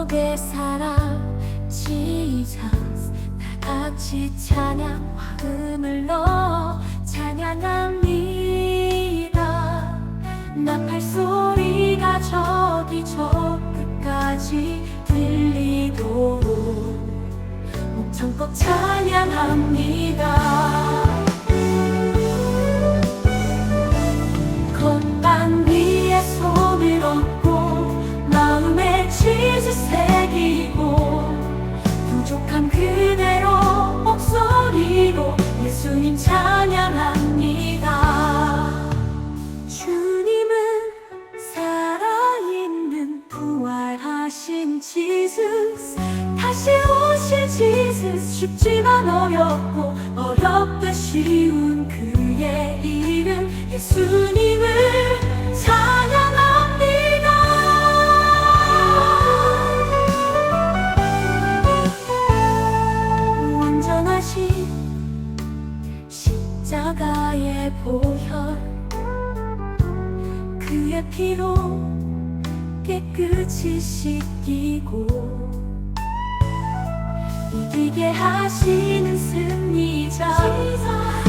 속에 살아 Jesus 다 같이 찬양 화음을 넣어 찬양합니다. 나팔 소리가 저기 저 끝까지 들리도록 목청껏 찬양합니다. 지sus 쉽지만 어렵고 어렵다 쉬운 그의 이름 예수님을 찬양합니다. 완전하신 십자가의 보혈 그의 피로 깨끗이 씻기고 이기게 하시는 승리자